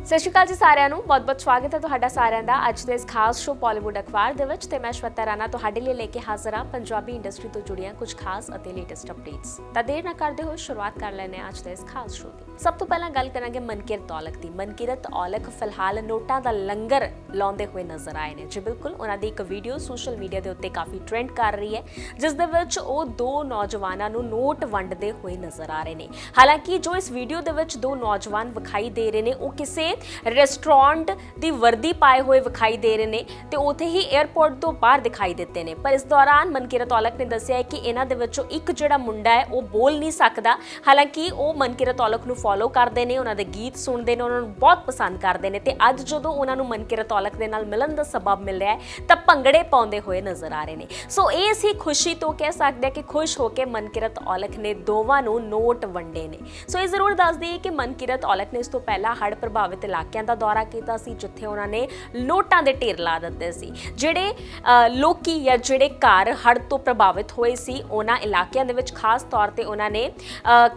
ਸਤਿ ਸ਼੍ਰੀ ਅਕਾਲ ਜੀ ਸਾਰਿਆਂ ਨੂੰ। ਬਹੁਤ-ਬਹੁਤ ਸਵਾਗਤ ਹੈ ਤੁਹਾਡਾ ਸਾਰਿਆਂ ਦਾ ਅੱਜ ਦੇ ਇਸ ਖਾਸ ਸ਼ੋ ਬਾਲੀਵੁੱਡ ਅਖਬਾਰ ਦੇ ਵਿੱਚ ਤੇ ਮੈਂ ਸ਼ਵਤਾ ਰਾਣਾ ਤੁਹਾਡੇ ਲਈ ਲੈ ਕੇ ਹਾਜ਼ਰ ਹਾਂ ਪੰਜਾਬੀ ਇੰਡਸਟਰੀ ਤੋਂ ਜੁੜੀਆਂ ਕੁਝ ਖਾਸ ਅਤੇ ਲੇਟੈਸਟ ਅਪਡੇਟਸ ਤਾਂ ਦੇਰ ਨਾ ਕਰਦੇ ਹੋਏ ਸ਼ੁਰੂਆਤ ਕਰ ਲੈਂਦੇ ਹਾਂ ਅੱਜ ਦੇ ਇਸ ਖਾਸ ਸ਼ੋ ਦੀ। ਸਭ ਤੋਂ ਪਹਿਲਾਂ ਗੱਲ ਕਰਾਂਗੇ ਮਨਕੀਰਤ ਔਲਖ ਦੀ। ਮਨਕੀਰਤ ਔਲਖ ਫਿਲਹਾਲ ਨੋਟਾਂ ਦਾ ਲੰਗਰ ਲਾਉਂਦੇ ਹੋਏ ਨਜ਼ਰ ਆਏ ਨੇ। ਜੀ ਬਿਲਕੁਲ, ਉਹਨਾਂ ਦੀ ਇੱਕ ਵੀਡੀਓ ਸੋਸ਼ਲ ਮੀਡੀਆ ਦੇ ਉੱਤੇ ਕਾਫੀ ਟ੍ਰੈਂਡ ਕਰ ਰਹੀ ਹੈ, ਜਿਸ ਦੇ ਵਿੱਚ ਉਹ ਦੋ ਨੌਜਵਾਨਾਂ ਨੂੰ ਨੋਟ ਵੰਡਦੇ ਹੋਏ ਨਜ਼ਰ ਆ ਰਹੇ ਨੇ। ਹਾਲਾਂਕਿ ਜੋ ਇਸ ਵੀਡੀਓ ਦੇ ਵਿੱਚ ਦੋ ਨੌਜਵਾਨ ਵਿਖਾਈ ਦੇ ਰਹੇ ਨੇ, ਉਹ ਕਿਸੇ ਰੈਸਟੋਰੈਂਟ ਦੀ ਵਰਦੀ ਪਾਏ ਹੋਏ ਵਿਖਾਈ ਦੇ ਰਹੇ ਨੇ ਤੇ ਉਥੇ ਹੀ 에ਅਰਪੋਰਟ ਤੋਂ ਬਾਹਰ ਦਿਖਾਈ ਦਿੱਤੇ ਨੇ। ਪਰ ਇਸ ਦੌਰਾਨ ਮਨਕੀਰਤ ਔਲਖ ਨੇ ਦੱਸਿਆ ਹੈ ਕਿ ਇਹਨਾਂ ਦੇ ਵਿੱਚੋਂ ਇੱਕ ਜਿਹੜਾ ਮੁੰਡਾ ਹੈ, ਉਹ ਬੋਲ ਨਹੀਂ ਸਕਦਾ। ਹਾਲਾਂਕਿ ਉਹ ਮਨਕਿਰਤ ਔਲਖ ਨੂੰ ਫੋਲੋ ਕਰਦੇ ਨੇ, ਉਹਨਾਂ ਦੇ ਗੀਤ ਸੁਣਦੇ ਨੇ, ਉਹਨਾਂ ਨੂੰ ਬਹੁਤ ਪਸੰਦ ਕਰਦੇ ਨੇ ਤੇ ਅੱਜ ਜਦੋਂ ਉਹਨਾਂ ਨੂੰ ਮਨਕਿਰਤ ਔਲਖ ਦੇ ਨਾਲ ਮਿਲਣ ਦਾ ਸਬਬ ਮਿਲਿਆ ਹੈ, ਤਾਂ ਭੰਗੜੇ ਪਾਉਂਦੇ ਹੋਏ ਨਜ਼ਰ ਆ ਰਹੇ ਨੇ। ਸੋ ਇਹ ਸੀ ਖੁਸ਼ੀ ਤੋਂ ਕਹਿ ਸਕਦੇ ਹਾਂ ਕਿ ਖੁਸ਼ ਹੋ ਕੇ ਮਨਕਿਰਤ ਔਲਖ ਨੇ ਦੋਵਾਂ ਨੂੰ ਨੋਟ ਵੰਡੇ ਨੇ। ਸੋ ਇਹ ਜ਼ਰੂਰ ਦੱਸ ਦਈਏ ਕਿ ਮਨਕੀਰਤ ਔਲਖ ਨੇ ਇਸ ਤੋਂ ਪਹਿਲਾਂ ਹੜ੍ਹ ਪ੍ਰਭਾਵਿਤ ਇਲਾਕਿਆਂ ਦਾ ਦੌਰਾ ਕੀਤਾ ਸੀ ਜਿੱਥੇ ਉਹਨਾਂ ਨੇ ਨੋਟਾਂ ਦੇ ਢੇਰ ਲਾ ਦਿੱਤੇ ਸੀ। ਜਿਹੜੇ ਅ, ਲੋਕੀ ਜਾਂ ਜਿਹੜੇ ਘਰ ਹੜ੍ਹ ਤੋਂ ਪ੍ਰਭਾਵਿਤ ਹੋਏ ਸੀ ਉਹਨਾਂ ਇਲਾਕਿਆਂ ਦੇ ਵਿੱਚ ਖਾਸ ਤੌਰ ਤੇ ਉਹਨਾਂ ਨੇ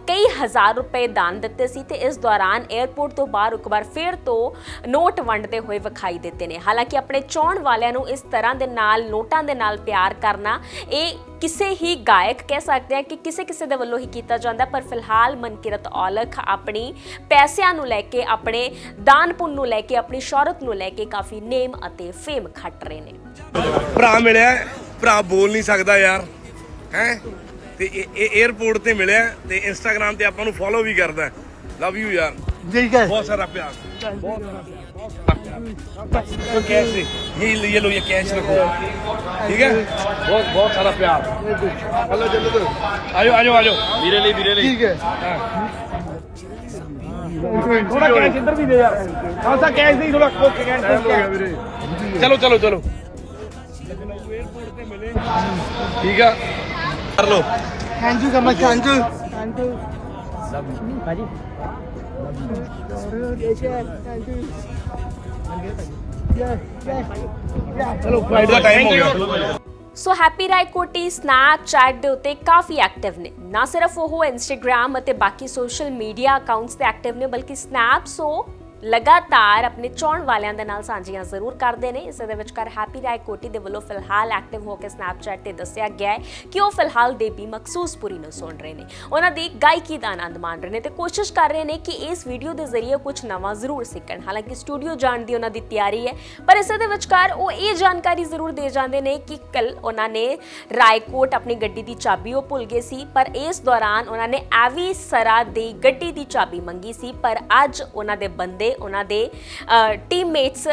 ਕਈ ਹਜ਼ਾਰ ਰੁਪਏ ਦਾਨ ਦਿੱਤੇ ਸੀ ਤੇ ਇਸ ਦੌਰਾਨ 에ਅਰਪੋਰਟ ਤੋਂ ਬਾਹਰ ਇੱਕ ਵਾਰ ਫੇਰ ਤੋਂ ਨੋਟ ਵੰਡਦੇ ਹੋਏ ਵਿਖਾਈ ਦਿੱਤੇ ਨੇ। ਹਾਲਾਂਕਿ ਆਪਣੇ ਚਾਹਣ ਵਾਲਿਆਂ ਨੂੰ ਇਸ ਤਰ੍ਹਾਂ ਦੇ ਨਾਲ ਨੋਟਾਂ ਦੇ ਨਾਲ ਪਿਆਰ ਕਰਨਾ ਇਹ ਕਿਸੇ ਹੀ ਗਾਇਕ ਕਹਿ ਸਕਦੇ ਆ ਕਿ ਕਿਸੇ ਕਿਸੇ ਦੇ ਵੱਲੋਂ ਹੀ ਕੀਤਾ ਜਾਂਦਾ ਪਰ ਫਿਲਹਾਲ ਮਨਕਿਰਤ ਔਲਖ ਆਪਣੀ ਪੈਸਿਆਂ ਨੂੰ ਲੈ ਕੇ ਆਪਣੇ ਦਾਨ ਪੁੰਨ ਨੂੰ ਲੈ ਕੇ ਆਪਣੀ ਸ਼ੌਹਰਤ ਨੂੰ ਲੈ ਕੇ ਕਾਫੀ ਨੇਮ ਅਤੇ ਫੇਮ ਖੱਟ ਰਹੇ ਨੇ। ਭਰਾ ਮਿਲਿਆ ਭਰਾ ਬੋਲ ਨਹੀਂ ਸਕਦਾ ਯਾਰ ਹੈ? ਤੇ ਇਹ 에어ਪੋਰਟ ਤੇ ਮਿਲਿਆ ਤੇ ਇੰਸਟਾਗ੍ਰam ਤੇ ਆਪਾਂ ਨੂੰ ਫੋਲੋ ਵੀ ਕਰਦਾ। ਲਵ ਯੂ ਯਾਰ। ਠੀਕ ਹੈ। ਬਹੁਤ ਸਾਰਾ ਪਿਆਰ। ਬਹੁਤ ਸਾਰਾ तो कैसे ये ये लो ये कैश रखो ठीक है बहुत बहुत सारा प्यार हेलो चलो तो आजो आजो आजो मेरे लिए मेरे लिए ठीक है थोड़ा कैश इधर भी दे यार थोड़ा सा कैश नहीं थोड़ा ओके कैश चलो चलो चलो ठीक है कर लो thank you so much thank you ਚਲੋ ਫਲਾਈਟ ਦਾ ਟਾਈਮ ਹੋ ਗਿਆ। ਸੋ ਹੈਪੀ ਰਾਈ ਕੋਟੀ ਸਨੈਪਚੈਟ ਦੇ ਉੱਤੇ ਕਾਫੀ ਐਕਟਿਵ ਨੇ। ਨਾ ਸਿਰਫ ਉਹ ਇੰਸਟਾਗ੍ਰam ਅਤੇ ਬਾਕੀ ਸੋਸ਼ਲ ਮੀਡੀਆ ਅਕਾਊਂਟਸ ਤੇ ਐਕਟਿਵ ਨੇ ਬਲਕਿ ਸਨੈਪ ਸੋ ਲਗਾਤਾਰ ਆਪਣੇ ਚਾਹਣ ਵਾਲਿਆਂ ਦੇ ਨਾਲ ਸਾਂਝੀਆਂ ਜ਼ਰੂਰ ਕਰਦੇ ਨੇ। ਇਸ ਦੇ ਵਿਚਕਾਰ ਹੈਪੀ ਰਾਏ ਕੋਟੀ ਦੇ ਵੱਲੋਂ ਫਿਲਹਾਲ ਐਕਟਿਵ ਹੋ ਕੇ ਸਨੈਪਚੈਟ ਤੇ ਦੱਸਿਆ ਗਿਆ ਹੈ ਕਿ ਉਹ ਫਿਲਹਾਲ ਦੇਬੀ ਮਖਸੂਸਪੁਰੀ ਨੂੰ ਸੁਣ ਰਹੇ ਨੇ। ਉਹਨਾਂ ਦੀ ਗਾਇਕੀ ਦਾ ਆਨੰਦ ਮਾਣ ਰਹੇ ਨੇ ਤੇ ਕੋਸ਼ਿਸ਼ ਕਰ ਰਹੇ ਨੇ ਕਿ ਇਸ ਵੀਡੀਓ ਦੇ ਜ਼ਰੀਏ ਕੁਝ ਨਵਾਂ ਜ਼ਰੂਰ ਸਿੱਖਣ। ਹਾਲਾਂਕਿ ਸਟੂਡੀਓ ਜਾਣ ਦੀ ਉਹਨਾਂ ਦੀ ਤਿਆਰੀ ਹੈ, ਪਰ ਇਸ ਦੇ ਵਿਚਕਾਰ ਉਹ ਇਹ ਜਾਣਕਾਰੀ ਜ਼ਰੂਰ ਦੇ ਜਾਂਦੇ ਨੇ ਕਿ ਕੱਲ ਉਹਨਾਂ ਨੇ ਰਾਏਕੋਟ ਆਪਣੀ ਗੱਡੀ ਦੀ ਚਾਬੀ ਉਹ ਭੁੱਲ ਗਏ ਸੀ, ਪਰ ਇਸ ਦੌਰਾਨ ਉਹਨਾਂ ਨੇ ਐਵੀ ਸਰਾ ਦੀ ਗੱਡੀ ਦੀ ਚਾਬੀ ਮੰਗੀ ਸੀ, ਪਰ ਅੱਜ ਉਹਨਾਂ ਦੇ ਬੰਦੇ ਉਹਨਾਂ ਦੇ ਟੀਮਮੇਟਸ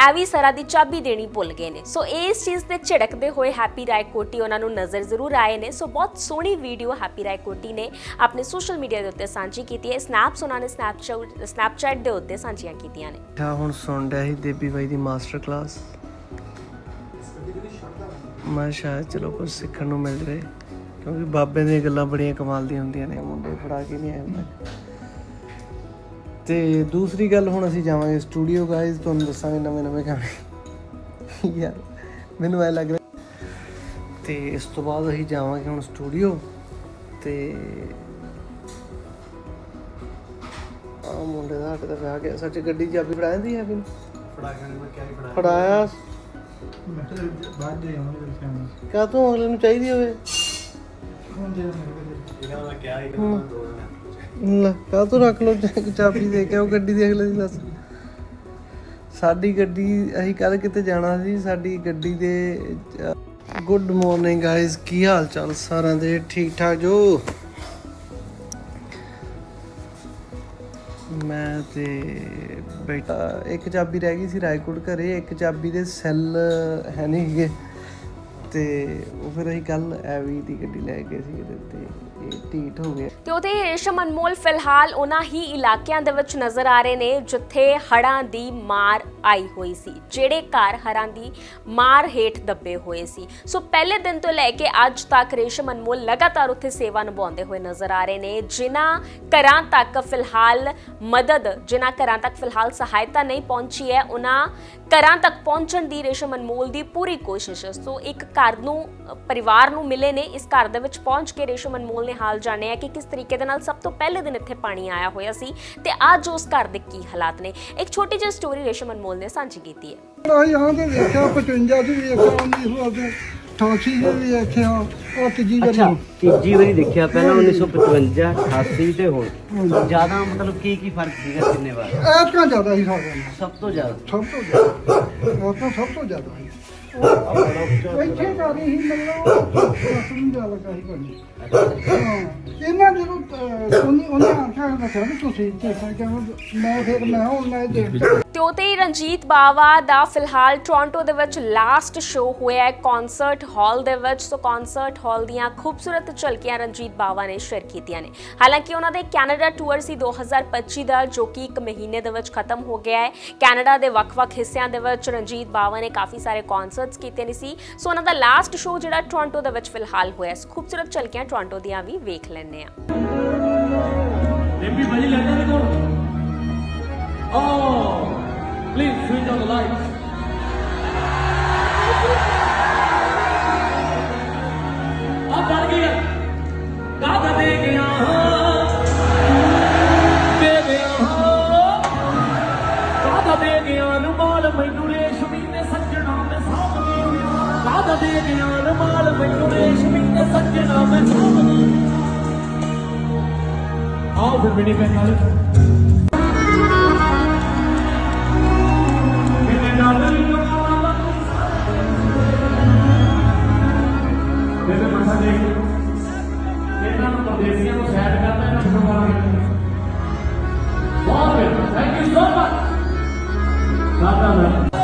ਐਵੀ ਸਰਾ ਦੀ ਚਾਬੀ ਦੇਣੀ ਭੁੱਲ ਗਏ ਨੇ। ਸੋ ਇਸ ਚੀਜ਼ ਤੇ ਝਿੜਕਦੇ ਹੋਏ ਹੈਪੀ ਰਾਏਕੋਟੀ ਉਹਨਾਂ ਨੂੰ ਨਜ਼ਰ ਜ਼ਰੂਰ ਆਏ ਨੇ। ਸੋ ਬਹੁਤ ਸੋਹਣੀ ਵੀਡੀਓ ਹੈਪੀ ਰਾਏਕੋਟੀ ਨੇ ਆਪਣੇ ਸੋਸ਼ਲ ਮੀਡੀਆ ਦੇ ਉੱਤੇ ਸਾਂਝੀ ਕੀਤੀ ਹੈ। ਸਨੈਪਸ ਉਹਨਾਂ ਨੇ ਸਨੈਪਚੈਟ ਸਨੈਪਚੈਟ ਦੇ ਉੱਤੇ ਸਾਂਝੀਆਂ ਕੀਤੀਆਂ ਨੇ। ਆ ਹੁਣ ਸੁਣ ਰਿਹਾ ਸੀ ਦੇਬੀ ਬਾਈ ਦੀ ਮਾਸਟਰ ਕਲਾਸ ਮੈਂ ਸ਼ਾਇਦ ਚਲੋ ਕੁਝ ਸਿੱਖਣ ਨੂੰ ਮਿਲ ਜਾਵੇ, ਕਿਉਂਕਿ ਬਾਬੇ ਦੀਆਂ ਗੱਲਾਂ ਬੜੀਆਂ ਕਮਾਲ ਦੀਆਂ ਹੁੰਦੀਆਂ ਨੇ, ਮੁੰਡੇ ਫੜਾ ਕੇ ਨਹੀਂ ਆਏ ਹੁੰਦੇ। ਤੇ ਦੂਸਰੀ ਗੱਲ ਹੁਣ ਅਸੀਂ ਜਾਵਾਂਗੇ ਸਟੂਡੀਓ ਗਾਇਜ਼ ਤੁਹਾਨੂੰ ਦੱਸਾਂਗੇ ਨਵੇਂ ਨਵੇਂ ਗਾਣੇ। ਯਾਰ ਮੈਨੂੰ ਐ ਲੱਗ ਰਿਹਾ ਤੇ ਇਸ ਤੋਂ ਬਾਅਦ ਅਸੀਂ ਜਾਵਾਂਗੇ ਹੁਣ ਸਟੂਡੀਓ ਤੇ ਆ ਮੁੰਡੇ ਦਾ ਹੱਟ ਦਾ ਵਿਆਹ ਗਿਆ ਸੱਚ ਗੱਡੀ ਚਾਬੀ ਫੜਾ ਦਿੰਦੀ ਹੈ ਵੀ ਫੜਾ ਕੇ ਮੈਂ ਕਿਹਾ ਫੜਾ ਫੜਾਇਆ। ਮਤਲਬ ਬਾਅਦ ਦੇ ਆਉਂਦੇ ਮੇਰੀ ਫੈਮਿਲੀ ਤੂੰ ਅਗਲੇ ਨੂੰ ਚਾਹੀਦੀ ਹੋਵੇ? ਹੁਣ ਦੇ ਮੈਂ ਕਿਹਾ ਇਹ ਦੋ ਲੈ ਕਾ ਤੂੰ ਰੱਖ ਲੋ ਚਾਬੀ ਦੇ ਕੇ ਉਹ ਗੱਡੀ ਦੀ ਅਗਲੇ ਦੀ ਦੱਸ ਸਾਡੀ ਗੱਡੀ, ਅਸੀਂ ਕੱਲ ਕਿਤੇ ਜਾਣਾ ਸੀ, ਸਾਡੀ ਗੱਡੀ ਦੇ, ਗੁੱਡ ਮਾਰਨਿੰਗ ਗਾਇਸ ਕੀ ਹਾਲ ਚਾਲ ਸਾਰਿਆਂ ਦੇ? ਠੀਕ ਠਾਕ ਜੋ? ਮੈਂ ਤੇ ਬੇਟਾ ਇੱਕ ਚਾਬੀ ਰਹਿ ਗਈ ਸੀ ਰਾਏਕੋਟ ਘਰੇ, ਇੱਕ ਚਾਬੀ ਦੇ ਸੈੱਲ ਹੈ ਨਹੀਂ ਸੀਗੇ ਤੇ ਉਹ ਫਿਰ ਅਸੀਂ ਕੱਲ ਐਵੀ ਦੀ ਗੱਡੀ ਲੈ ਗਏ ਸੀ ਤੇ ਢੀਠ ਹੋ ਗਿਆ ਤੇ ਉਹਦੇ ਰੇਸ਼ਮ ਅਨਮੋਲ ਫਿਲਹਾਲ ਉਹਨਾਂ ਹੀ ਇਲਾਕਿਆਂ ਦੇ ਵਿੱਚ ਨਜ਼ਰ ਆ ਰਹੇ ਨੇ, ਜਿੱਥੇ ਹੜ੍ਹਾਂ ਦੀ ਮਾਰ ਆਈ ਹੋਈ ਸੀ, ਜਿਹੜੇ ਘਰ ਹੜ੍ਹਾਂ ਦੀ ਮਾਰ ਹੇਠ ਦੱਬੇ ਹੋਏ ਸੀ। ਸੋ ਪਹਿਲੇ ਦਿਨ ਤੋਂ ਲੈ ਕੇ ਅੱਜ ਤੱਕ ਰੇਸ਼ਮ ਅਨਮੋਲ ਲਗਾਤਾਰ ਉੱਥੇ ਸੇਵਾ ਨਿਭਾਉਂਦੇ ਹੋਏ ਨਜ਼ਰ ਆ ਰਹੇ ਨੇ, ਜਿਨ੍ਹਾਂ ਘਰਾਂ ਤੱਕ ਫਿਲਹਾਲ ਮਦਦ, ਜਿਨ੍ਹਾਂ ਘਰਾਂ ਤੱਕ ਫਿਲਹਾਲ ਸਹਾਇਤਾ ਨਹੀਂ ਪਹੁੰਚੀ ਹੈ, ਉਹਨਾਂ ਘਰਾਂ ਤੱਕ ਪਹੁੰਚਣ ਦੀ ਰੇਸ਼ਮ ਅਨਮੋਲ ਦੀ ਪੂਰੀ ਕੋਸ਼ਿਸ਼ ਹੈ। ਸੋ ਇੱਕ ਘਰ ਨੂੰ, ਪਰਿਵਾਰ ਨੂੰ ਮਿਲੇ ਨੇ, ਇਸ ਘਰ ਦੇ ਵਿੱਚ ਪਹੁੰਚ ਕੇ ਰੇਸ਼ਮ ਅਨਮੋਲ ਨੇ ਹਾਲ ਜਾਣਿਆ ਕਿ ਕਿਸ ਤਰੀਕੇ ਦੇ ਨਾਲ ਸਭ ਤੋਂ ਪਹਿਲੇ ਦਿਨ ਇੱਥੇ ਪਾਣੀ ਆਇਆ ਹੋਇਆ ਸੀ ਤੇ ਅੱਜ ਉਸ ਘਰ ਦੇ ਕੀ ਹਾਲਾਤ ਨੇ। ਇੱਕ ਛੋਟੀ ਜਿਹੀ ਸਟੋਰੀ ਰੇਸ਼ਮ ਅਨਮੋਲ ਨੇ ਸਾਂਝੀ ਕੀਤੀ ਹੈ। ਆ यहाँ ਤੇ ਵੇਖਿਆ 55 ਦੀ ਵੇਖਿਆ ਆਂਦੀ ਹੋਰ 88 ਦੀ ਵੀ ਵੇਖਿਆ ਉਹ ਤੀਜੀ ਵਾਰੀ ਅੱਛਾ ਤੀਜੀ ਵਾਰੀ ਦੇਖਿਆ ਪਹਿਲਾਂ 1955 88 ਤੇ ਹੁਣ। ਜ਼ਿਆਦਾ ਮਤਲਬ ਕੀ ਕੀ ਫ਼ਰਕ ਸੀਗਾ ਕਿੰਨੇ ਵਾਰ? ਐਤਕਾਂ ਜ਼ਿਆਦਾ ਹੀ ਸਾਰਿਆਂ ਨਾਲ ਸਭ ਤੋਂ ਜ਼ਿਆਦਾ। ਸਭ ਤੋਂ ਜ਼ਿਆਦਾ। ਉਹ ਤਾਂ ਸਭ ਤੋਂ ਜ਼ਿਆਦਾ ਸੀ ਇੱਥੇ ਕਰ ਰਹੀ ਸੀ ਮਤਲਬ ਸਸਨ ਜਾ ਲੱਗਾ ਸੀ ਬਣੀ। ਹਾਂ। ਇਹਨਾਂ ਜਦੋਂ ਅਹ, ਉਹਨੇ ਉਹਨੇ ਆਖਿਆ ਦੱਸਿਆ ਵੀ ਤੁਸੀਂ ਦੇਖਿਆ ਕਿ ਮੈਂ ਫਿਰ ਮੈਂ ਹੁਣ ਮੈਂ ਦੇਖ ਤੇ ਉਤੇ ਰਣਜੀਤ ਬਾਵਾ ਦਾ ਫਿਲਹਾਲ ਟੋਰਾਂਟੋ ਦੇ ਵਿੱਚ ਲਾਸਟ ਸ਼ੋਅ ਹੋਇਆ ਹੈ ਕਨਸਰਟ ਹਾਲ ਦੇ ਵਿੱਚ। ਸੋ ਕਨਸਰਟ ਹਾਲ ਦੀਆਂ ਖੂਬਸੂਰਤ ਝਲਕੀਆਂ ਰਣਜੀਤ ਬਾਵਾ ਨੇ ਸ਼ੇਅਰ ਕੀਤੀਆਂ ਨੇ। ਹਾਲਾਂਕਿ ਉਹਨਾਂ ਦੇ ਕੈਨੇਡਾ ਟੂਰ ਸੀ 2025 ਦਾ ਜੋ ਕਿ ਇੱਕ ਮਹੀਨੇ ਦੇ ਵਿੱਚ ਖਤਮ ਹੋ ਗਿਆ ਹੈ। ਕੈਨੇਡਾ ਦੇ ਵੱਖ-ਵੱਖ ਹਿੱਸਿਆਂ ਦੇ ਵਿੱਚ ਰਣਜੀਤ ਬਾਵਾ ਨੇ ਕਾਫੀ ਸਾਰੇ ਕਨਸਰਟਸ ਕੀਤੇ ਨੇ ਸੀ। ਸੋ ਉਹਨਾਂ ਦਾ ਲਾਸਟ ਸ਼ੋਅ ਜਿਹੜਾ ਟੋਰਾਂਟੋ ਦੇ ਵਿੱਚ ਫਿਲਹਾਲ ਹੋਇਆ ਸੀ ਖੂਬਸੂਰਤ ਝਲਕੀਆਂ ਟੋਰਾਂਟੋ ਦੀਆਂ ਵੀ ਵੇਖ ਕਰਨੇ ਆ ਦੇਵੀ ਭਾਜੀ ਲੈਂਦੇ ਨੇ ਕੋਲ ਓ please switch on the lights ਆ ਡਰ ਗਈ ਕਾਹਦਾ ਦੇ ਗਿਆ ਦੇ ਗਿਆ ਕਾਹਦਾ ਦੇ ਗਿਆ ਨਮਾਲ ਮੈਨੂੰ ਰੇਸ਼ਮੀ ਨੇ ਸੱਜਣਾ ਮੈਂ ਸਾਹਮਣੇ ਕਾਹਦਾ ਦੇ ਗਿਆ ਨਮਾਲ ਮੈਨੂੰ ਰੇਸ਼ਮੀ ਨੇ ਸੱਜਣਾ ਮੈਂ ਸਾਹਮਣੇ ਆਓ ਫਿਰ ਮੇਰੀ ਭੈਣ ਨਾਲ। ਮੇਰੇ ਨਾਲ ਮੇਰੇ ਮਸਾ ਦੇਖ ਇਹਨਾਂ ਨੂੰ ਪਰਦੇਸੀਆਂ ਨੂੰ ਸੈਟ ਕਰਨਾ ਇਹਨਾਂ ਨੂੰ ਮਾਰਾਂਗੇ ਬਹੁਤ ਥੈਂਕ ਯੂ ਸੋ ਮਚ ਦਾਦਾ ਮੈਂ।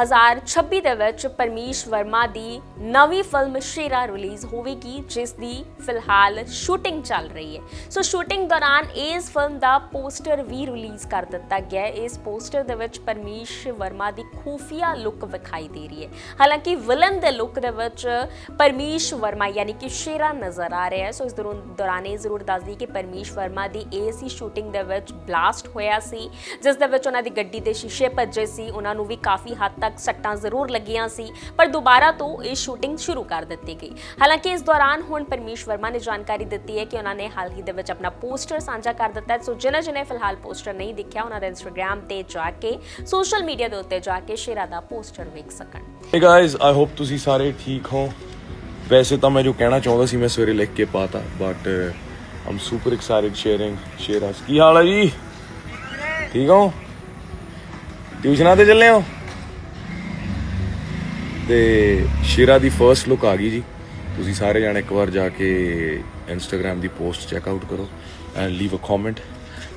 2026 ਦੇ ਵਿੱਚ ਪਰਮੀਸ਼ ਵਰਮਾ ਦੀ ਨਵੀਂ ਫਿਲਮ ਸ਼ੇਰਾ ਰਿਲੀਜ਼ ਹੋਵੇਗੀ, ਜਿਸ ਦੀ ਫਿਲਹਾਲ ਸ਼ੂਟਿੰਗ ਚੱਲ ਰਹੀ ਹੈ। ਸੋ ਸ਼ੂਟਿੰਗ ਦੌਰਾਨ ਇਸ ਫਿਲਮ ਦਾ ਪੋਸਟਰ ਵੀ ਰਿਲੀਜ਼ ਕਰ ਦਿੱਤਾ ਗਿਆ ਹੈ। ਇਸ ਪੋਸਟਰ ਦੇ ਵਿੱਚ ਪਰਮੀਸ਼ ਵਰਮਾ ਦੀ ਖੂਫੀਆ ਲੁੱਕ ਵਿਖਾਈ ਦੇ ਰਹੀ ਹੈ। ਹਾਲਾਂਕਿ ਵਿਲਨ ਦੇ ਲੁੱਕ ਦੇ ਵਿੱਚ ਪਰਮੀਸ਼ ਵਰਮਾ ਯਾਨੀ ਕਿ ਸ਼ੇਰਾ ਨਜ਼ਰ ਆ ਰਿਹਾ ਹੈ। ਸੋ ਇਸ ਦੌਰਾਨ ਦੌਰਾਨ ਇਹ ਜ਼ਰੂਰ ਦੱਸ ਦਈਏ ਕਿ ਪਰਮੀਸ਼ ਵਰਮਾ ਦੀ ਏਸੀ ਸ਼ੂਟਿੰਗ ਦੇ ਵਿੱਚ ਬਲਾਸਟ ਹੋਇਆ ਸੀ, ਜਿਸ ਦੇ ਵਿੱਚ ਉਹਨਾਂ ਦੀ ਗੱਡੀ ਦੇ ਸ਼ੀਸ਼ੇ ਭੱਜੇ ਸੀ, ਉਹਨਾਂ ਨੂੰ ਵੀ ਕਾਫੀ ਹੱਦ ਤੱਕ ਸੱਟਾਂ ਜ਼ਰੂਰ ਲੱਗੀਆਂ ਸੀ। ਪਰ ਦੁਬਾਰਾ ਤੋਂ ਇਹ ਸ਼ੂਟਿੰਗ ਸ਼ੁਰੂ ਕਰ ਦਿੱਤੀ ਗਈ। ਹਾਲਾਂਕਿ ਇਸ ਦੌਰਾਨ ਹੁਣ ਪਰਮੀਸ਼ ਵਰਮਾ ਨੇ ਜਾਣਕਾਰੀ ਦਿੱਤੀ ਹੈ ਕਿ ਉਹਨਾਂ ਨੇ ਹਾਲ ਹੀ ਦੇ ਵਿੱਚ ਆਪਣਾ ਪੋਸਟਰ ਸਾਂਝਾ ਕਰ ਦਿੱਤਾ ਹੈ। ਸੋ ਜਿਨ੍ਹਾਂ ਜਿਨ੍ਹਾਂ ਫਿਲਹਾਲ ਪੋਸਟਰ ਨਹੀਂ ਦੇਖਿਆ ਉਹਨਾਂ ਦੇ ਇੰਸਟਾਗ੍ਰam ਤੇ ਜਾ ਕੇ ਸੋਸ਼ਲ ਮੀਡੀਆ ਦੇ ਉੱਤੇ ਜਾ ਕੇ ਸ਼ੇਰਾ ਦਾ ਪੋਸਟਰ ਵੇਖ ਸਕਣ। ਹੇ ਗਾਇਜ਼ ਆਈ ਹੋਪ ਤੁਸੀਂ ਸਾਰੇ ਠੀਕ ਹੋ। ਵੈਸੇ ਤਾਂ ਮੈਂ ਜੋ ਕਹਿਣਾ ਚਾਹੁੰਦਾ ਸੀ ਮੈਂ ਸਵੇਰੇ ਲਿਖ ਕੇ ਪਾਤਾ but I'm super excited sharing shares ਕੀ ਹਾਲ ਹੈ ਜੀ? ਠੀਕ ਹੋ? ਟਿਊਸ਼ਨਾਂ ਤੇ ਚੱਲੇ ਹੋ? ਤੇ ਸ਼ੇਰਾ ਦੀ ਫਰਸਟ ਲੁੱਕ ਆ ਗਈ ਜੀ। ਤੁਸੀਂ ਸਾਰੇ ਜਾਣੇ ਇੱਕ ਵਾਰ ਜਾ ਕੇ ਇੰਸਟਾਗ੍ਰam ਦੀ ਪੋਸਟ ਚੈੱਕ ਆਊਟ ਕਰੋ and leave a comment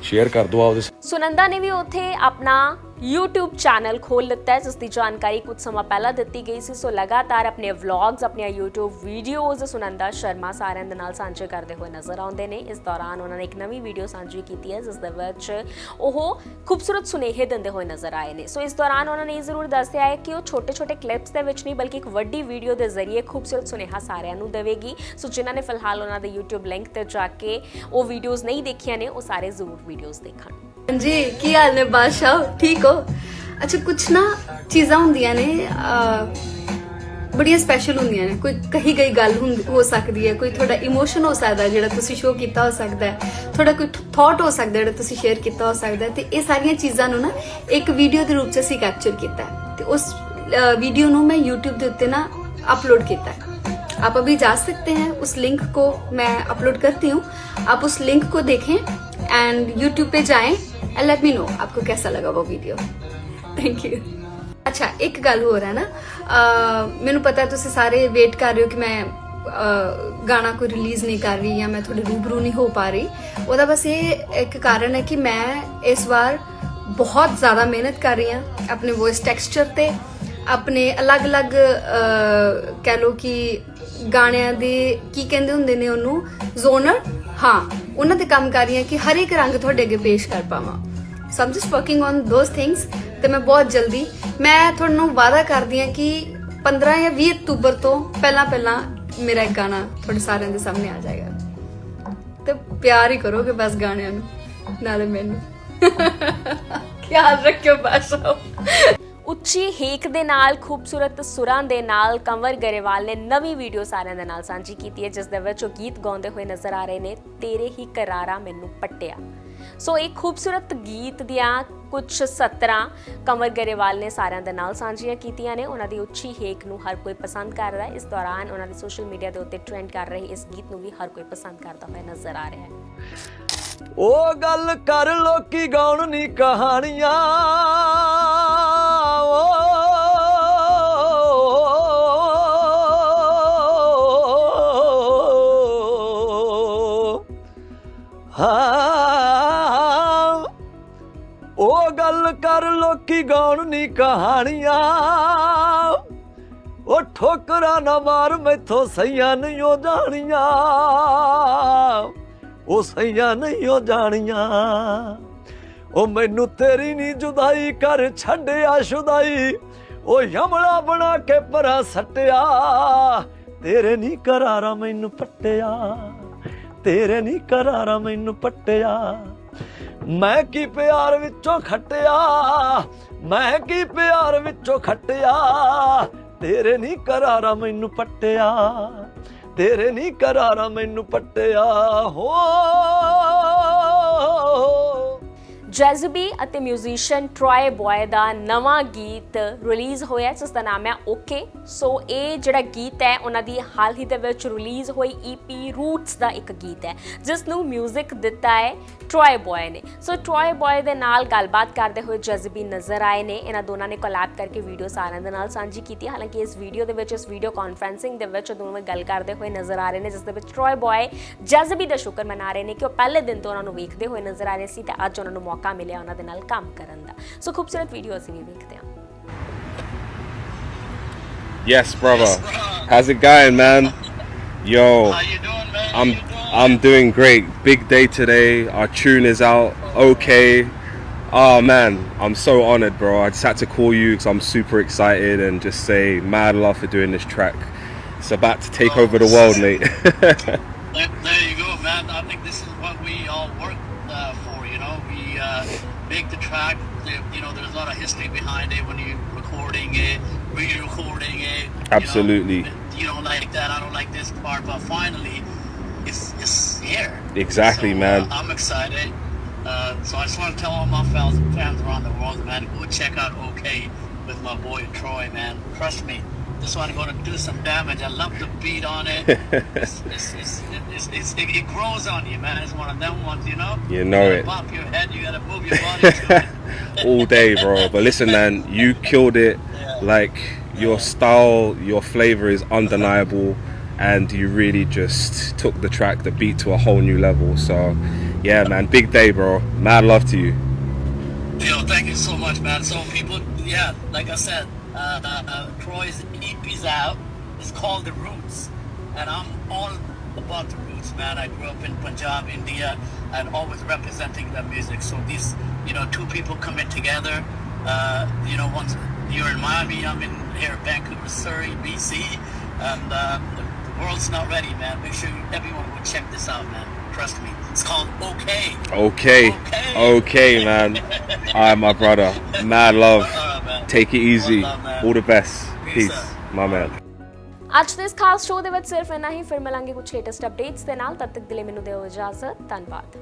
share ਕਰ ਦਿਓ ਆਪਦੇ ਸੁਨੰਦਾ ਨੇ ਵੀ ਉੱਥੇ ਆਪਣਾ YouTube ਚੈਨਲ ਖੋਲ ਲਿੱਤਾ ਹੈ ਜਿਸ ਦੀ ਜਾਣਕਾਰੀ ਕੁਝ ਸਮਾਂ ਪਹਿਲਾਂ ਦਿੱਤੀ ਗਈ ਸੀ। ਸੋ ਲਗਾਤਾਰ ਆਪਣੇ ਵਲੌਗਸ ਆਪਣੀਆਂ YouTube ਵੀਡੀਓਜ਼ ਸੁਨੰਦਾ ਸ਼ਰਮਾ ਸਾਰਿਆਂ ਦੇ ਨਾਲ ਸਾਂਝੇ ਕਰਦੇ ਹੋਏ ਨਜ਼ਰ ਆਉਂਦੇ ਨੇ। ਇਸ ਦੌਰਾਨ ਉਹਨਾਂ ਨੇ ਇੱਕ ਨਵੀਂ ਵੀਡੀਓ ਸਾਂਝੀ ਕੀਤੀ ਹੈ ਜਿਸ ਦੇ ਵਿੱਚ ਉਹ ਖੂਬਸੂਰਤ ਸੁਨੇਹੇ ਦਿੰਦੇ ਹੋਏ ਨਜ਼ਰ ਆਏ ਨੇ। ਸੋ ਇਸ ਦੌਰਾਨ ਉਹਨਾਂ ਨੇ ਇਹ ਜ਼ਰੂਰ ਦੱਸਿਆ ਹੈ ਕਿ ਉਹ ਛੋਟੇ-ਛੋਟੇ ਕਲਿੱਪਸ ਦੇ ਵਿੱਚ ਨਹੀਂ, ਬਲਕਿ ਇੱਕ ਵੱਡੀ ਵੀਡੀਓ ਦੇ ਜ਼ਰੀਏ ਖੂਬਸੂਰਤ ਸੁਨੇਹਾ ਸਾਰਿਆਂ ਨੂੰ ਦੇਵੇਗੀ। ਸੋ ਜਿਨ੍ਹਾਂ ਨੇ ਫਿਲਹਾਲ ਉਹਨਾਂ ਦੇ YouTube ਲਿੰਕ ਤੇ ਜਾ ਕੇ ਉਹ ਵੀਡੀਓਜ਼ ਨਹੀਂ ਦੇਖੀਆਂ ਨੇ, ਉਹ ਸਾਰੇ ਜ਼ਰੂਰ ਵੀਡੀਓਜ਼ ਦੇਖਣ। ਜੀ ਕੀ ਹਾਲ ਨੇ ਬਾਦਸ਼ਾਹ ਠੀਕ ਹੋ ਅੱਛਾ ਕੁਛ ਨਾ ਚੀਜ਼ਾਂ ਹੁੰਦੀਆਂ ਨੇ ਅਹ, ਬੜੀਆਂ ਸਪੈਸ਼ਲ ਹੁੰਦੀਆਂ ਨੇ ਕੋਈ ਕਹੀ ਗਈ ਗੱਲ ਹੁੰਦ- ਹੋ ਸਕਦੀ ਹੈ ਕੋਈ ਤੁਹਾਡਾ ਇਮੋਸ਼ਨ ਹੋ ਸਕਦਾ ਹੈ ਜਿਹੜਾ ਤੁਸੀਂ ਸ਼ੋਅ ਕੀਤਾ ਹੋ ਸਕਦਾ ਹੈ ਤੁਹਾਡਾ ਕੋਈ ਥਾਟ ਹੋ ਸਕਦਾ ਹੈ ਜਿਹੜਾ ਤੁਸੀਂ ਸ਼ੇਅਰ ਕੀਤਾ ਹੋ ਸਕਦਾ ਹੈ ਤੇ ਇਹ ਸਾਰੀਆਂ ਚੀਜ਼ਾਂ ਨੂੰ ਨਾ ਇੱਕ ਵੀਡੀਓ ਦੇ ਰੂਪ 'ਚ ਅਸੀਂ ਕੈਪਚਰ ਕੀਤਾ ਹੈ ਤੇ ਉਸ ਵੀਡੀਓ ਨੂੰ ਮੈਂ YouTube ਦੇ ਉੱਤੇ ਨਾ ਅਪਲੋਡ ਕੀਤਾ ਹੈ आप अभी जा सकते हैं उस लिंक को मैं अपलोड करती हूँ आप उस लिंक को देखें एंड यूट्यूब पे जाएं एंड लेट मी नो आपको कैसा लगा वो वीडियो थैंक यू ਅੱਛਾ ਇੱਕ ਗੱਲ ਹੋਰ ਹੈ ਨਾ ਅਹ ਮੈਨੂੰ ਪਤਾ ਤੁਸੀਂ ਸਾਰੇ ਵੇਟ ਕਰ ਰਹੇ ਹੋ ਕਿ ਮੈਂ ਅਹ ਗਾਣਾ ਕੋਈ ਰਿਲੀਜ਼ ਨਹੀਂ ਕਰ ਰਹੀ ਜਾਂ ਮੈਂ ਤੁਹਾਡੇ ਰੂਬਰੂ ਨਹੀਂ ਹੋ ਪਾ ਰਹੀ ਉਹਦਾ ਬਸ ਇਹ ਇੱਕ ਕਾਰਨ ਹੈ ਕਿ ਮੈਂ ਇਸ ਵਾਰ ਬਹੁਤ ਜ਼ਿਆਦਾ ਮਿਹਨਤ ਕਰ ਰਹੀ ਹਾਂ ਆਪਣੇ ਵੌਇਸ ਟੈਕਸਚਰ ਤੇ ਆਪਣੇ ਅਲੱਗ-ਅਲੱਗ ਅਹ, ਕਹਿ ਲਓ ਕਿ ਗਾਣਿਆਂ ਦੇ ਕੀ ਕਹਿੰਦੇ ਹੁੰਦੇ ਨੇ ਉਹਨੂੰ ਜ਼ੋਨਰ ਹਾਂ ਉਹਨਾਂ ਤੇ ਕੰਮ ਕਰ ਰਹੀ ਹਾਂ ਕਿ ਹਰ ਇੱਕ ਰੰਗ ਤੁਹਾਡੇ ਅੱਗੇ ਪੇਸ਼ ਕਰ ਪਾਵਾਂ। So I'm just working on those things ਤੇ ਮੈਂ ਬਹੁਤ ਜਲਦੀ, ਮੈਂ ਤੁਹਾਨੂੰ ਵਾਅਦਾ ਕਰਦੀ ਹਾਂ ਕਿ 15 ਜਾਂ 20 ਅਕਤੂਬਰ ਤੋਂ ਪਹਿਲਾਂ ਪਹਿਲਾਂ ਮੇਰਾ ਇੱਕ ਗਾਣਾ ਤੁਹਾਡੇ ਸਾਰਿਆਂ ਦੇ ਸਾਹਮਣੇ ਆ ਜਾਏਗਾ। ਤੇ ਪਿਆਰ ਹੀ ਕਰੋਗੇ ਬਸ ਗਾਣਿਆਂ ਨੂੰ, ਨਾਲੇ ਮੈਨੂੰ। ਖਿਆਲ ਰੱਖਿਓ ਬਾਸ਼ੋ। ਉੱਚੀ ਹੇਕ ਦੇ ਨਾਲ, ਖੂਬਸੂਰਤ ਸੁਰਾਂ ਦੇ ਨਾਲ ਕੰਵਰ ਗਰੇਵਾਲ ਨੇ ਨਵੀਂ ਵੀਡੀਓ ਸਾਰਿਆਂ ਦੇ ਨਾਲ ਸਾਂਝੀ ਕੀਤੀ ਹੈ, ਜਿਸ ਦੇ ਵਿੱਚ ਉਹ ਗੀਤ ਗਾਉਂਦੇ ਹੋਏ ਨਜ਼ਰ ਆ ਰਹੇ ਨੇ, ਤੇਰੇ ਹੀ ਕਰਾਰਾ ਮੈਨੂੰ ਪੱਟਿਆ। ਸੋ ਇਹ ਖੂਬਸੂਰਤ ਗੀਤ ਦੀਆਂ ਕੁਝ ਸਤਰਾਂ ਕੰਵਰ ਗਰੇਵਾਲ ਨੇ ਸਾਰਿਆਂ ਦੇ ਨਾਲ ਸਾਂਝੀਆਂ ਕੀਤੀਆਂ ਨੇ। ਉਹਨਾਂ ਦੀ ਉੱਚੀ ਹੇਕ ਨੂੰ ਹਰ ਕੋਈ ਪਸੰਦ ਕਰਦਾ ਹੈ। ਇਸ ਦੌਰਾਨ ਉਹਨਾਂ ਦੇ ਸੋਸ਼ਲ ਮੀਡੀਆ ਦੇ ਉੱਤੇ ਟ੍ਰੈਂਡ ਕਰ ਰਹੇ ਇਸ ਗੀਤ ਨੂੰ ਵੀ ਹਰ ਕੋਈ ਪਸੰਦ ਕਰਦਾ ਹੋਇਆ ਨਜ਼ਰ ਆ ਰਿਹਾ ਹੈ। ਉਹ ਗੱਲ ਕਰ ਲੋਕੀ ਗਾਉਣ ਨੀ ਕਹਾਣੀਆਂ। ਕਰ ਲੋਕੀ ਗਾਉਣ ਨੀ ਕਹਾਣੀਆਂ। ਉਹ ਠੋਕਰਾਂ ਨਾ ਮਾਰ, ਮੈਥੋਂ ਸਈਆਂ ਨਹੀਂ ਉਹ ਜਾਣੀਆਂ। ਉਹ ਸਈਆਂ ਨਹੀਂ ਉਹ ਜਾਣੀਆਂ। ਉਹ ਮੈਨੂੰ ਤੇਰੀ ਨਹੀਂ ਜੁਦਾਈ ਕਰ ਛੱਡਿਆ ਸ਼ੁਦਾਈ। ਉਹ ਯਮਲਾ ਬਣਾ ਕੇ ਪਰਾਂ ਸੱਟਿਆ। ਤੇਰੇ ਨਹੀਂ ਕਰਾਰਾ ਮੈਨੂੰ ਪੱਟਿਆ। ਤੇਰੇ ਨਹੀਂ ਕਰਾਰਾ ਮੈਨੂੰ ਪੱਟਿਆ। ਮੈਂ ਕੀ ਪਿਆਰ ਵਿੱਚੋਂ ਖੱਟਿਆ? ਮੈਂ ਕੀ ਪਿਆਰ ਵਿੱਚੋਂ ਖੱਟਿਆ? ਤੇਰੇ ਨਹੀਂ ਕਰਾਰਾ ਮੈਨੂੰ ਪੱਟਿਆ। ਤੇਰੇ ਨਹੀਂ ਕਰਾਰਾ ਮੈਨੂੰ ਪੱਟਿਆ। ਹੋ ਜੈਜ਼ਬੀ ਅਤੇ ਮਿਊਜ਼ੀਸ਼ੀਅਨ ਟ੍ਰॉय ਬॉय ਦਾ ਨਵਾਂ ਗੀਤ ਰਿਲੀਜ਼ ਹੋਇਆ ਜਿਸ ਦਾ ਨਾਮ ਹੈ ਓਕੇ। ਸੋ ਇਹ ਜਿਹੜਾ ਗੀਤ ਹੈ, ਉਹਨਾਂ ਦੀ ਹਾਲ ਹੀ ਦੇ ਵਿੱਚ ਰਿਲੀਜ਼ ਹੋਈ ਈਪੀ ਰੂਟਸ ਦਾ ਇੱਕ ਗੀਤ ਹੈ, ਜਿਸ ਨੂੰ 뮤직 ਦਿੱਤਾ ਹੈ ਟ੍ਰॉय ਬॉय ਨੇ। ਸੋ ਟ੍ਰॉय ਬॉय ਦੇ ਨਾਲ ਗੱਲਬਾਤ ਕਰਦੇ ਹੋਏ ਜੈਜ਼ਬੀ ਨਜ਼ਰ ਆਏ ਨੇ। ਇਹਨਾਂ ਦੋਨਾਂ ਨੇ ਕੋਲੈਬ ਕਰਕੇ ਵੀਡੀਓ ਸਾਰਿਆਂ ਦੇ ਨਾਲ ਸਾਂਝੀ ਕੀਤੀ। ਹਾਲਾਂਕਿ ਇਸ ਵੀਡੀਓ ਦੇ ਵਿੱਚ, ਇਸ ਵੀਡੀਓ ਕਾਨਫਰੈਂਸਿੰਗ ਦੇ ਵਿੱਚ ਦੋਵੇਂ ਗੱਲ ਕਰਦੇ ਹੋਏ ਨਜ਼ਰ ਆ ਰਹੇ ਨੇ, ਜਿਸ ਦੇ ਵਿੱਚ ਟ੍ਰॉय ਬॉय ਜੈਜ਼ਬੀ ਦਾ ਸ਼ੁਕਰ ਮਨਾ ਰਹੇ ਨੇ ਕਿ ਉਹ ਪਹਿਲੇ ਦਿਨ ਤੋਂ ਉਹਨਾਂ ਨੂੰ ਵੇਖਦੇ ਹੋਏ ਨਜ਼ਰ ਆ ਰਹੇ ਸੀ ਤੇ ਅੱਜ ਉਹਨਾਂ ਨੂੰ ਮੌਕਾ ਮਿਲਿਆ ਉਹਨਾਂ ਦੇ ਨਾਲ ਕੰਮ ਕਰਨ ਦਾ ਸੋ ਖੂਬਸੂਰਤ ਵੀਡੀਓ ਅਸੀਂ ਵੀ ਵੇਖਦੇ ਹਾਂ Yes, brother. How's it going, man? Yo. How you doing, man? I'm I'm doing great. Big day today. Our tune is out. Okay. Oh man, I'm so honored, bro. I just had to call you because I'm super excited and just say mad love for doing this track. It's about to take over the world, mate. There, there you go, man. I think make the track. You know, there's a lot of history behind it when you're recording it, re-recording it. you know. Absolutely. You don't like that. I don't like this part, but finally, it's it's here. Exactly, So, man. Uh, I'm excited. Uh, so I just want to tell all my fans, fans around the world, man, go check out OK with my boy Troy, man. Trust me, this one going to do some damage. I love the beat on it. it's, it's, it's, it's, it's, it, it grows on you, man. It's one of them ones, you know. You know gotta it. Bop your head. You gotta move your body. All day, bro. But listen, man, you killed it. Like your style, your flavor is undeniable, and you really just took the track, the beat to a whole new level. So, yeah, man, big day, bro. Mad love to you. Yo, thank you so much, man. So people, yeah, like I said, uh, uh, Troy's EP's out. It's called The Roots, and I'm all about the roots, man. I grew up in Punjab, India, and always representing that music. So these, you know, two people coming together. Uh, you know, once you're in Miami, I'm in here, Vancouver, Surrey, BC, and uh, the, world's not ready, man. Make sure everyone will check this out, man. Trust me. It's called OK. Okay, Okay. okay, man. All right, my brother. Mad love. Take it easy. All the best. Peace my man. ਅੱਜ ਦੇ ਇਸ ਖਾਸ show ਦੇ ਵਿੱਚ ਸਿਰਫ ਇੰਨਾ ਹੀ ਫਿਰ ਮਿਲਾਂਗੇ ਕੁਝ ਲੇਟੈਸਟ ਅਪਡੇਟਸ ਦੇ ਨਾਲ ਤਦ ਤੱਕ ਦੇ ਲਈ ਮੈਨੂੰ ਦਿਓ ਇਜਾਜ਼ਤ ਧੰਨਵਾਦ